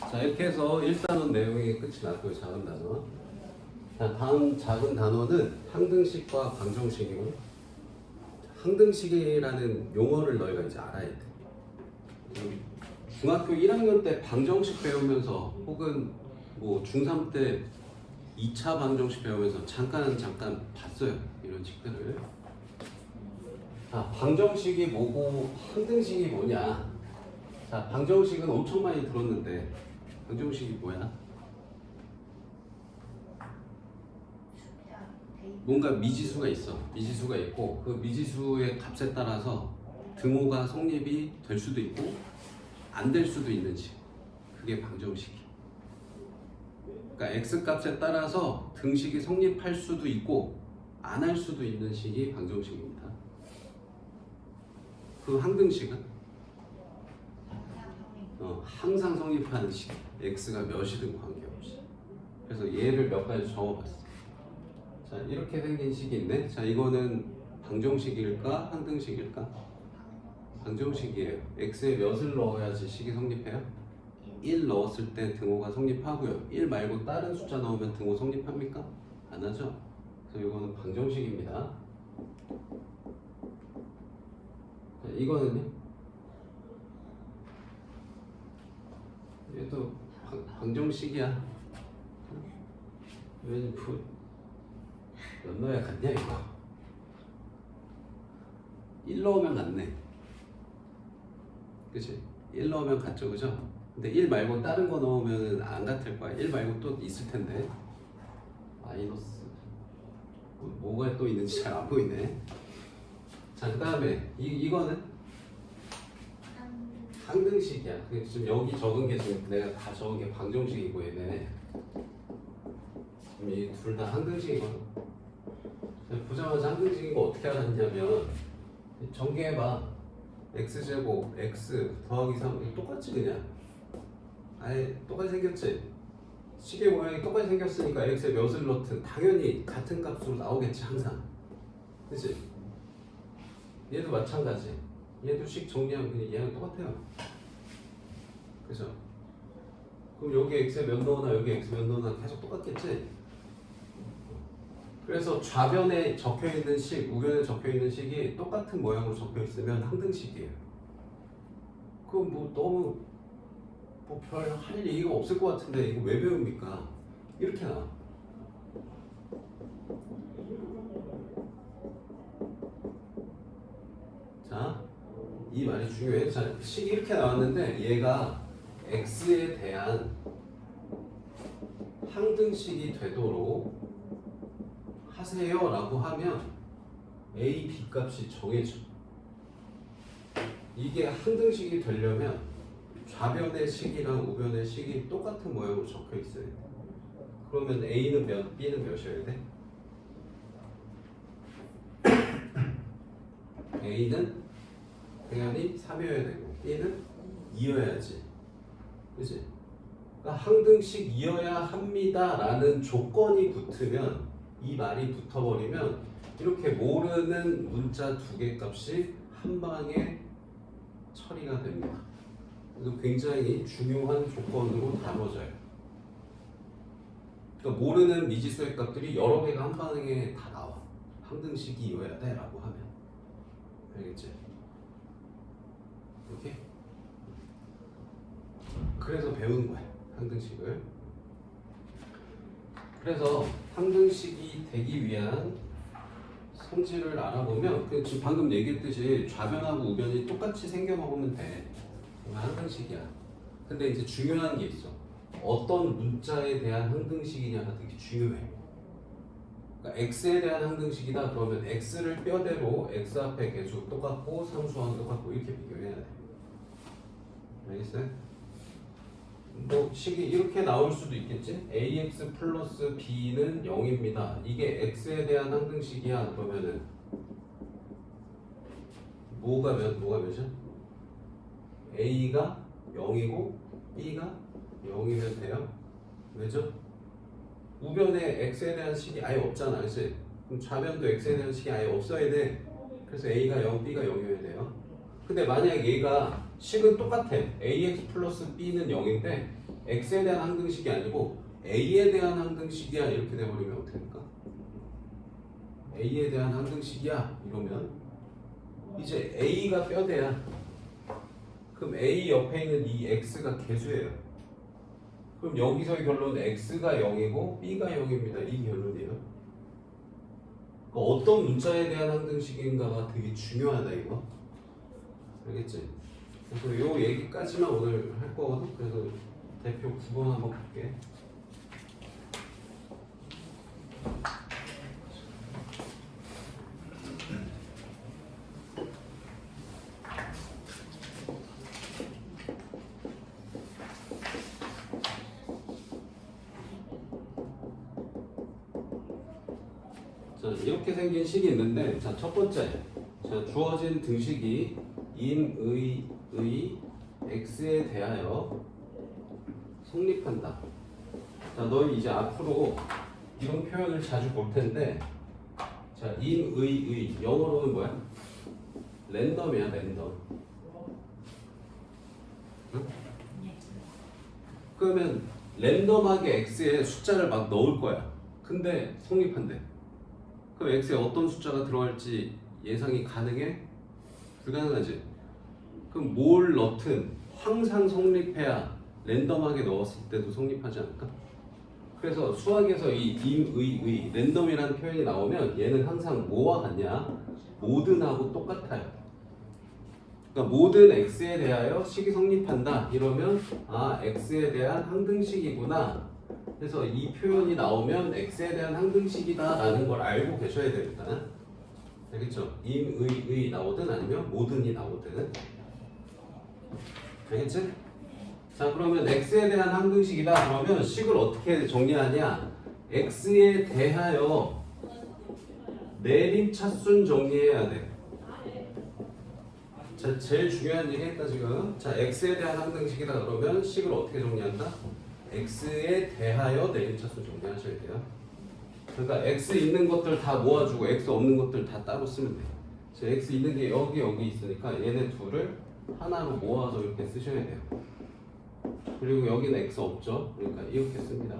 자 이렇게 해서 1단원 내용이 끝이 났고요 작은 단원 자 다음 작은 단원은 항등식과 방정식이고 항등식이라는 용어를 너희가 이제 알아야 돼. 음, 중학교 1학년 때 방정식 배우면서 혹은 뭐 중3 때 2차 방정식 배우면서 잠깐 잠깐 봤어요 이런 식들을. 자 방정식이 뭐고 항등식이 뭐냐. 자 방정식은 엄청 많이 들었는데 방정식이 뭐야? 뭔가 미지수가 있어. 미지수가 있고 그 미지수의 값에 따라서 등호가 성립이 될 수도 있고 안 될 수도 있는 식. 그게 방정식이. 그러니까 x 값에 따라서 등식이 성립할 수도 있고 안 할 수도 있는 식이 방정식입니다. 그 항등식은 어, 항상 성립하는 식. x가 몇이든 관계없이. 그래서 얘를 몇 가지 적어봤어. 자 이렇게 생긴 있네. 자 이거는 방정식일까 항등식일까? 방정식이에요. x에 몇을 넣어야지 식이 성립해요? 1 넣었을 때 등호가 성립하고요. 1 말고 다른 숫자 넣으면 등호 성립합니까? 안 하죠. 그래서 이거는 방정식입니다. 자, 이거는요? 얘도 방, 방정식이야. 왠지 부, 몇 넣어야 같냐 이거 1 넣으면 같네 그치? 1 넣으면 같죠 그죠? 근데 1 말고 다른 거 넣으면 안 같을 거야 1 말고 또 있을 텐데 마이너스 뭐- 뭐가 또 있는지 잘 안 보이네 자 그 다음에 이, 이거는 항등식이야. 근데 지금 여기 적은 게 지금 내가 다 적은 게 방정식이고 얘네. 지금 이둘다 항등식이거든. 보자마자 항등식인 거 어떻게 알았냐면 전개해봐. X제곱 x 더하기 3 똑같지 그냥. 아예 똑같이 생겼지? 시계 모양이 똑같이 생겼으니까 x에 몇을 넣든 당연히 같은 값으로 나오겠지 항상. 그치? 얘도 마찬가지 얘도 식 정리하면 그냥 얘랑 똑같아요 그죠? 그럼 여기 x에 몇 넣으나 여기 x 몇 넣으나 계속 똑같겠지? 그래서 좌변에 적혀 있는 식, 우변에 적혀 있는 식이 똑같은 모양으로 적혀 있으면 항등식이에요. 그럼 뭐 너무 뭐 별 할 얘기가 없을 것 같은데 이거 왜 배웁니까? 이렇게 나와. 자, 이 말이 중요해. 자, 이렇게 나왔는데 얘가 x에 대한 항등식이 되도록 하세요라고 하면 a, b 값이 정해져. 이게 항등식이 되려면 좌변의 식이랑 우변의 식이 똑같은 모양으로 적혀 있어야 돼. 그러면 a는 몇, b는 몇이어야 돼? a는 당연히 3이어야 되고 b는 2여야지. 그지? 그러니까 항등식이어야 합니다 라는 조건이 붙으면 이 말이 붙어버리면 이렇게 모르는 문자 두 개 값이 한 방에 처리가 됩니다. 그래서 굉장히 중요한 조건으로 다뤄져요. 그러니까 모르는 미지수의 값들이 여러 개가 한 방에 다 나와. 항등식이어야 돼라고 하면 알겠지? 이렇게 그래서 배우는 거야 항등식을. 그래서 항등식이 되기 위한 성질을 알아보면 그 지금 방금 얘기했듯이 좌변하고 우변이 똑같이 생겨 먹으면 돼. 그건 항등식이야. 근데 이제 중요한 게 있어. 어떤 문자에 대한 항등식이냐가 되게 중요해. 그러니까 x에 대한 항등식이다 그러면 x를 뼈대로 x 앞에 계수 똑같고 상수항 똑같고 이렇게 비교해야 돼. 알겠어요? 뭐 식이 이렇게 나올 수도 있겠지. ax 플러스 b는 0입니다. 이게 x에 대한 항등식이야. 그러면은 뭐가 몇 뭐가 몇이야? a가 0이고 b가 0이면 돼요. 왜죠? 우변에 x에 대한 식이 아예 없잖아. 그치? 그럼 좌변도 x에 대한 식이 아예 없어야 돼. 그래서 a가 0, b가 0이어야 돼요. 근데 만약 얘가 식은 똑같아. ax 플러스 b는 0인데 x에 대한 항등식이 아니고 a에 대한 항등식이야 이렇게 돼버리면 어떻게 될까? a에 대한 항등식이야 이러면 이제 a가 뼈대야. 그럼 a 옆에 있는 이 x가 개수예요. 그럼 여기서의 결론은 x가 0이고 b가 0입니다. 이 결론이에요. 그러니까 어떤 문자에 대한 항등식인가가 되게 중요하다 이거. 알겠지? 그래서 요 얘기까지만 오늘 할 거거든. 그래서 대표 9번 한번 볼게. 자, 이렇게 생긴 식이 있는데, 자, 첫 번째. 자, 주어진 등식이 임의, 의, x에 대하여 성립한다. 자, 너희 이제 앞으로 이런 표현을 자주 볼 텐데, 자, 임의, 의, 영어로는 뭐야? 랜덤이야, 랜덤. 응? 그러면 랜덤하게 x에 숫자를 막 넣을 거야. 근데 성립한대. 그럼 x에 어떤 숫자가 들어갈지 예상이 가능해? 불가능하지. 그럼 뭘 넣든 항상 성립해야 랜덤하게 넣었을 때도 성립하지 않을까? 그래서 수학에서 이 임의 의 랜덤이라는 표현이 나오면 얘는 항상 뭐와 같냐? 모든하고 똑같아요. 그러니까 모든 x에 대하여 식이 성립한다 이러면 아 x에 대한 항등식이구나 그래서 이 표현이 나오면 x에 대한 항등식이다라는 걸 알고 계셔야 됩니다. 알겠죠? 임의의 나오든 아니면 모든이 나오든 알겠지? 자 그러면 x에 대한 항등식이다 그러면 식을 어떻게 정리하냐 x에 대하여 내림 차순 정리해야 돼. 자 제일 중요한 얘기 했다 지금 자 x에 대한 항등식이다 그러면 식을 어떻게 정리한다? x에 대하여 내림 차순 정리하셔야 돼요. 그러니까 x 있는 것들 다 모아주고 x 없는 것들 다 따로 쓰면. 자, x 있는 게 여기 여기 있으니까 얘네 둘을 하나로 모아서 이렇게 쓰셔야 돼요. 그리고 여기는 x 없죠. 그러니까 이렇게 씁니다.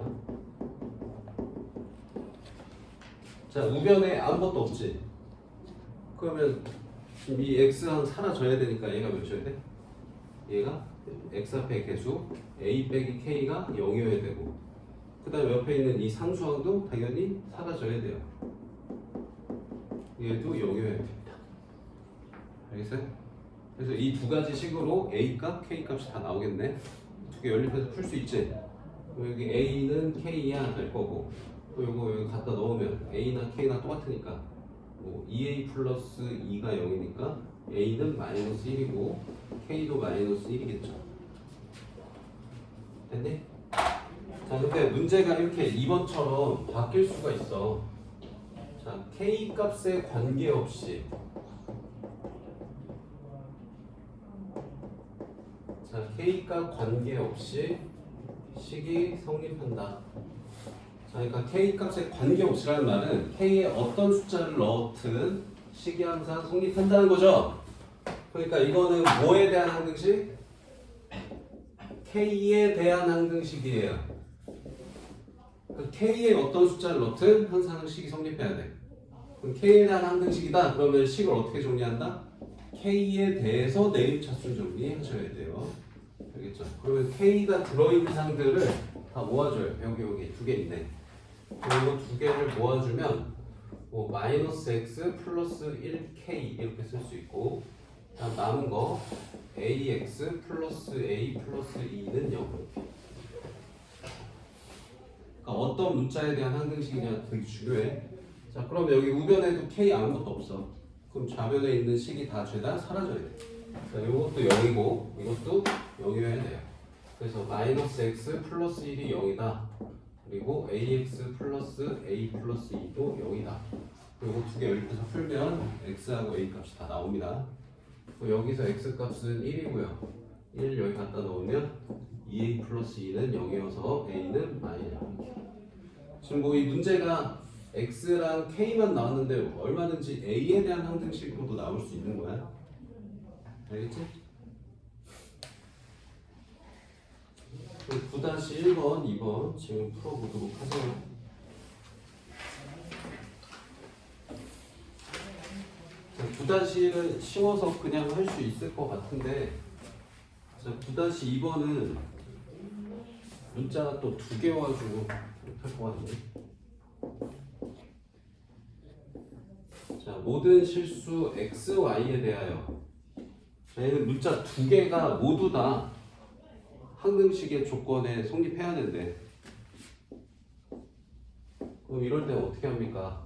자 우변에 아무것도 없지. 그러면 이 x는 사라져야 되니까 얘가 몇이어야 돼? 얘가 x 앞에 개수 a 빼기 k가 0이어야 되고 그 다음에 옆에 있는 이 상수항도 당연히 사라져야 돼요 얘도 0이어야 됩니다 알겠어요? 그래서 이 두 가지 식으로 a 값, k 값이 다 나오겠네 두 개 연립해서 풀 수 있지 여기 a는 k야 될 거고 또 요거 여기 갖다 넣으면 a나 k나 똑같으니까 뭐 2a 플러스 2가 0이니까 a는 마이너스 1이고 k도 마이너스 1이겠죠. 됐니? 자, 근데 문제가 이렇게 2번처럼 바뀔 수가 있어. 자, k 값에 관계없이 자, k 값 관계없이 식이 성립한다. 자, 그러니까 k 값에 관계없이라는 말은 k에 어떤 숫자를 넣든 식이 항상 성립한다는 거죠. 그러니까 이거는 뭐에 대한 항등식? k에 대한 항등식이에요. 그 k에 어떤 숫자를 넣든 항상 식이 성립해야 돼. 그럼 k에 대한 항등식이다. 그러면 식을 어떻게 정리한다? k에 대해서 내림차순 정리하셔야 돼요. 알겠죠? 그러면 k가 들어있는 상들을 다 모아줘요. 여기 여기 두 개 있네. 그리고 두 개를 모아주면 뭐 마이너스 x 플러스 1k 이렇게 쓸 수 있고 다음 남은 거 ax 플러스 a 플러스 2는 0 그러니까 어떤 문자에 대한 항등식이냐 되게 중요해 자 그럼 여기 우변에도 k 아무것도 없어 그럼 좌변에 있는 식이 다 죄다 사라져야 돼 자, 이것도 0이고 이것도 0이어야 돼요 그래서 마이너스 x 플러스 1이 0이다 그리고 ax 플러스 a 플러스 2도 0이다. 그리고 두개 연립해서 풀면 x하고 a 값이 다 나옵니다. 여기서 x 값은 1이고요. 1 여기 갖다 넣으면 2a 플러스 2는 0이어서 a는 마이너스 0. 지금 뭐 이 문제가 x랑 k만 나왔는데 얼마든지 a에 대한 항등식으로도 나올 수 있는 거야. 알겠지? 9-1번, 2번 지금 풀어보도록 하세요. 자, 9-1은 쉬워서 그냥 할 수 있을 것 같은데 자, 9-2번은 문자가 또 두 개 와가지고 못할 것 같네. 자, 모든 실수 x, y에 대하여 자, 얘는 문자 두 개가 모두 다 항등식의 조건에 성립해야 되는데 그럼 이럴 때 어떻게 합니까?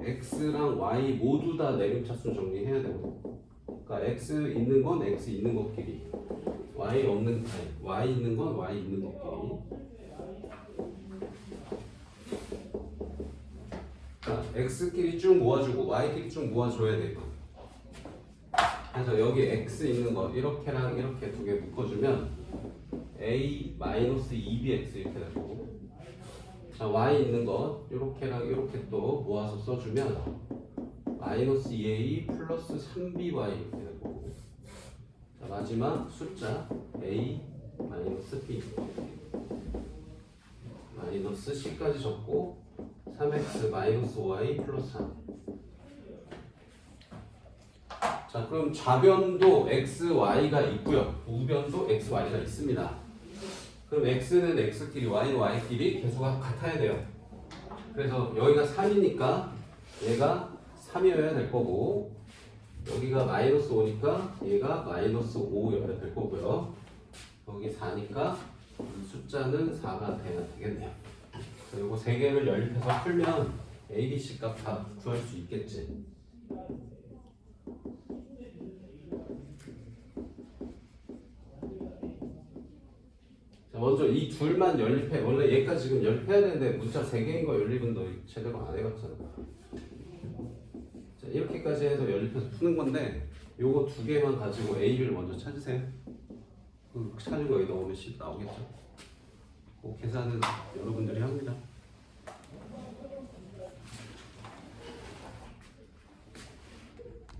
x랑 y 모두 다 내림차수 정리해야 되고 그러니까 x 있는 건 x 있는 것끼리 y 없는 아니 y 있는 건 y 있는 것끼리. 자, x끼리 쭉 모아주고 y끼리 쭉 모아줘야 돼. 이거 그래서 여기 x 있는 거 이렇게랑 이렇게 두 개 묶어주면 a 마이너스 2bx 이렇게 되고 자 y 있는 것 이렇게랑 이렇게 또 모아서 써주면 마이너스 2a 플러스 3by 이렇게 되고 자 마지막 숫자 a 마이너스 b 마이너스 c까지 적고 3x 마이너스 y 플러스 3 자, 그럼 좌변도 x, y가 있고요. 우변도 x, y가 있습니다. 그럼 x는 x끼리, y는 y끼리 개수가 같아야 돼요. 그래서 여기가 3이니까 얘가 3이어야 될 거고 여기가 마이너스 5니까 얘가 마이너스 5여야 될 거고요. 여기 4니까 이 숫자는 4가 돼야 되겠네요. 그리고 세 개를 연립해서 풀면 a, b, c 값 다 구할 수 있겠지. 자, 먼저 이 둘만 연립해. 원래 얘까지 지금 연립해야 되는데 문자 세 개인 거 연립은 너 제대로 안 해봤잖아. 자, 이렇게까지 해서 연립해서 푸는 건데 요거 두 개만 가지고 A를 먼저 찾으세요. 그 찾은 거 여기 넣으면 10 나오겠죠. 그 계산은 여러분들이